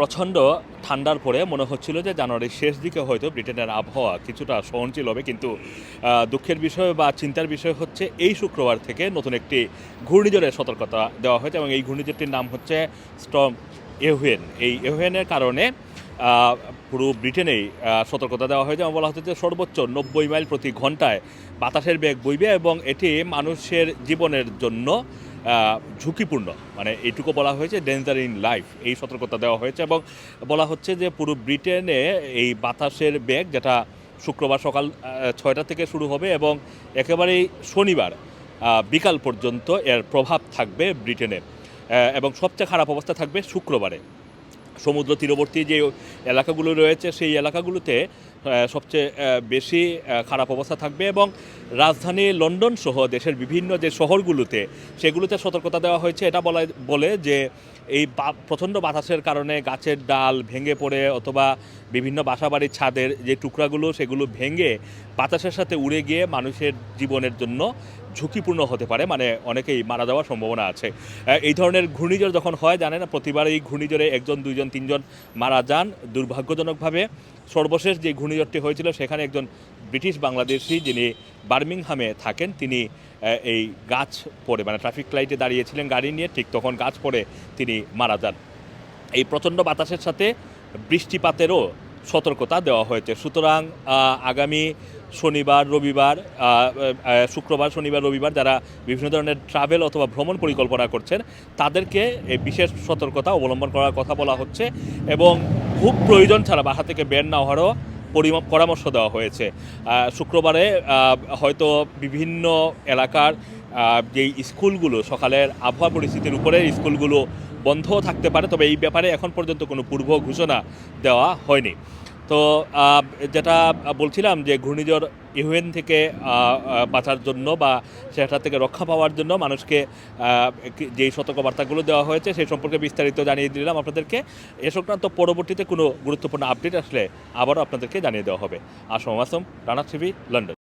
প্রচণ্ড ঠান্ডার পরে মনে হচ্ছিল যে জানুয়ারির শেষ দিকে হয়তো ব্রিটেনের আবহাওয়া কিছুটা সহনশীল হবে, কিন্তু দুঃখের বিষয় বা চিন্তার বিষয় হচ্ছে এই শুক্রবার থেকে নতুন একটি ঘূর্ণিঝড়ের সতর্কতা দেওয়া হয়েছে এবং এই ঘূর্ণিঝড়টির নাম হচ্ছে স্টম এহুয়েন এই এহুয়েনের কারণে পুরো ব্রিটেনেই সতর্কতা দেওয়া হয়েছে এবং বলা হচ্ছে যে সর্বোচ্চ নব্বই মাইল প্রতি ঘন্টায় বাতাসের বেগ বইবে এবং এটি মানুষের জীবনের জন্য ঝুঁকিপূর্ণ। মানে এইটুকু বলা হয়েছে ডেঞ্জার ইন লাইফ এই সতর্কতা দেওয়া হয়েছে এবং বলা হচ্ছে যে পুরো ব্রিটেনে এই বাতাসের বেগ যেটা শুক্রবার সকাল ছয়টা থেকে শুরু হবে এবং একেবারেই শনিবার বিকাল পর্যন্ত এর প্রভাব থাকবে ব্রিটেনে। এবং সবচেয়ে খারাপ অবস্থা থাকবে শুক্রবারে। সমুদ্র তীরবর্তী যে এলাকাগুলো রয়েছে, সেই এলাকাগুলোতে সবচেয়ে বেশি খারাপ অবস্থা থাকবে এবং রাজধানী লন্ডন সহ দেশের বিভিন্ন যে শহরগুলোতে, সেগুলোতে সতর্কতা দেওয়া হয়েছে। এটা বলা, বলে যে এই প্রচণ্ড বাতাসের কারণে গাছের ডাল ভেঙে পড়ে অথবা বিভিন্ন বাসাবাড়ির ছাদের যে টুকরাগুলো, সেগুলো ভেঙে বাতাসের সাথে উড়ে গিয়ে মানুষের জীবনের জন্য ঝুঁকিপূর্ণ হতে পারে। মানে অনেকেই মারা যাওয়ার সম্ভাবনা আছে। এই ধরনের ঘূর্ণিঝড় যখন হয় জানেন প্রতিবার এই ঘূর্ণিঝড়ে একজন, দুইজন, তিনজন মারা যান। দুর্ভাগ্যজনকভাবে সর্বশেষ যে ঘূর্ণিঝড়টি হয়েছিল, সেখানে একজন ব্রিটিশ বাংলাদেশি যিনি বার্মিংহামে থাকেন, তিনি এই গাছ পড়ে মানে ট্রাফিক লাইটে দাঁড়িয়েছিলেন গাড়ি নিয়ে, ঠিক তখন গাছ পড়ে তিনি মারা যান। এই প্রচণ্ড বাতাসের সাথে বৃষ্টিপাতেরও সতর্কতা দেওয়া হয়েছে। সুতরাং আগামী শনিবার, রবিবার শুক্রবার, শনিবার, রবিবার যারা বিভিন্ন ধরনের ট্রাভেল অথবা ভ্রমণ পরিকল্পনা করছেন, তাদেরকে এই বিশেষ সতর্কতা অবলম্বন করার কথা বলা হচ্ছে এবং খুব প্রয়োজন ছাড়া বাসা থেকে বের না হওয়ারও পরিম- পরামর্শ দেওয়া হয়েছে। শুক্রবারে হয়তো বিভিন্ন এলাকার যেই স্কুলগুলো, সকালের আবহাওয়া পরিস্থিতির উপরে স্কুলগুলো বন্ধও থাকতে পারে, তবে এই ব্যাপারে এখন পর্যন্ত কোনো পূর্ব ঘোষণা দেওয়া হয়নি। তো যেটা বলছিলাম যে ঘূর্ণিঝড় ইউএন থেকে বাঁচার জন্য বা সেটা থেকে রক্ষা পাওয়ার জন্য মানুষকে যেই সতর্কবার্তাগুলো দেওয়া হয়েছে সেই সম্পর্কে বিস্তারিত জানিয়ে দিলাম আপনাদেরকে। এ সংক্রান্ত পরবর্তীতে কোনো গুরুত্বপূর্ণ আপডেট আসলে আবারও আপনাদেরকে জানিয়ে দেওয়া হবে। Assam Assam Rana TV, London.